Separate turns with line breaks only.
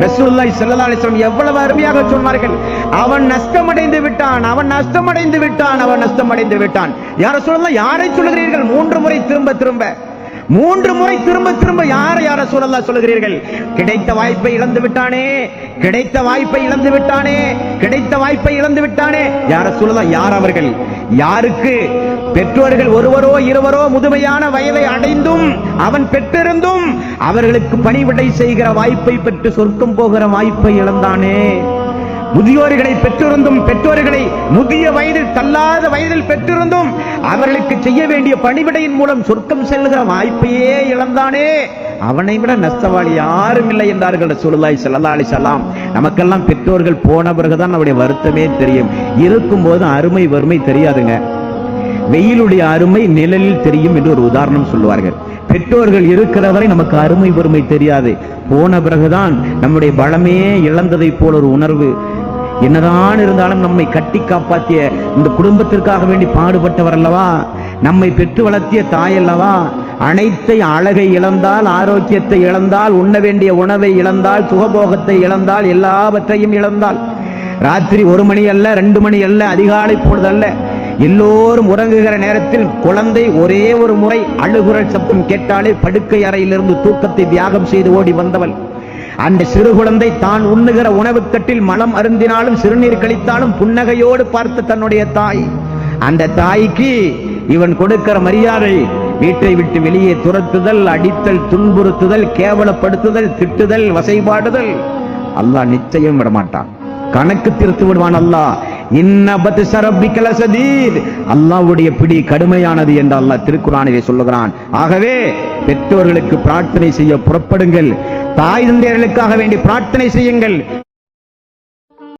ரசூல்லாய் செல்லலாளிசம் எவ்வளவு அருமையாக சொன்னார்கள் அவன் நஷ்டமடைந்து விட்டான் அவன் நஷ்டமடைந்து விட்டான் அவன் நஷ்டமடைந்து விட்டான். யார சொல்லலாம் யாரை சொல்லுகிறீர்கள்? மூன்று முறை திரும்ப திரும்ப. மூன்று முறை திரும்ப திரும்ப யாரை யார சூழல்லா சொல்லுகிறீர்கள்? கிடைத்த வாய்ப்பை இழந்து விட்டானே கிடைத்த வாய்ப்பை இழந்து விட்டானே கிடைத்த வாய்ப்பை இழந்து விட்டானே. யார சூழலா யார் அவர்கள்? யாருக்கு? பெற்றோர்கள் ஒருவரோ இருவரோ முதுமையான வயதை அடைந்தும் அவன் பெற்றிருந்தும் அவர்களுக்கு பணிவிடை செய்கிற வாய்ப்பை பெற்று சொர்க்கம் போகிற வாய்ப்பை இழந்தானே. முதியோர்களை பெற்றிருந்தும் பெற்றோர்களை முதிய வயதில் இல்லாத வயதில் பெற்றிருந்தும் அவர்களுக்கு செய்ய வேண்டிய பணிவிடையின் மூலம் சொர்க்கம் செல்லுகிற வாய்ப்பையே இழந்தானே. அவனை விட நஷ்டவாளி யாரும் இல்லை என்றார்கள் சுல்லாய் செல்லலாளி செல்லாம் நமக்கெல்லாம் பெற்றோர்கள் போன பிறகுதான் நம்முடைய வருத்தமே தெரியும். இருக்கும் போது அருமை வறுமை தெரியாதுங்க. வெயிலுடைய அருமை நிழலில் தெரியும் என்று ஒரு உதாரணம் சொல்லுவார்கள். பெற்றோர்கள் இருக்கிற வரை நமக்கு அருமை வறுமை தெரியாது. போன பிறகுதான் நம்முடைய பலமே இழந்ததை போல ஒரு உணர்வு. என்னதான் இருந்தாலும் நம்மை கட்டி காப்பாற்றிய இந்த குடும்பத்திற்காக வேண்டி பாடுபட்டவர் அல்லவா? நம்மை பெற்று வளர்த்திய தாய் அல்லவா? அனைத்தை அழகை இழந்தால் ஆரோக்கியத்தை இழந்தால் உண்ண வேண்டிய உணவை இழந்தால் சுகபோகத்தை இழந்தால் எல்லாவற்றையும் இழந்தால். ராத்திரி ஒரு மணி அல்ல ரெண்டு மணி அல்ல அதிகாலை பொழுதல்ல. எல்லோரும் உறங்குகிற நேரத்தில் குழந்தை ஒரே ஒரு முறை அழுகுரல் சப்தம் கேட்டாலே படுக்கை அறையிலிருந்து தூக்கத்தை தியாகம் செய்து ஓடி வந்தவள். அந்த சிறு குழந்தை தான் உண்ணுகிற உணவுக்கட்டில் மலம் அருந்தினாலும் சிறுநீர் கழித்தாலும் புன்னகையோடு பார்த்த தன்னுடைய தாய். அந்த தாய்க்கு இவன் கொடுக்கிற மரியாதை வீட்டை விட்டு வெளியே துரத்துதல் அடித்தல் துன்புறுத்துதல் கேவலப்படுத்துதல் திட்டுதல் வசைபாடுதல். அல்லாஹ் நிச்சயம் விடமாட்டான். கணக்கு திருத்து விடுவான் அல்லாஹ். இன்னபத் சரப்பி கலசதீர் அல்லாவுடைய பிடி கடுமையானது என்று அல்லாஹ் திருக்குறானிலே சொல்லுகிறான். ஆகவே பெற்றோர்களுக்கு பிரார்த்தனை செய்ய புறப்படுங்கள். தாய் தந்தையர்களுக்காக வேண்டி பிரார்த்தனை செய்யுங்கள்.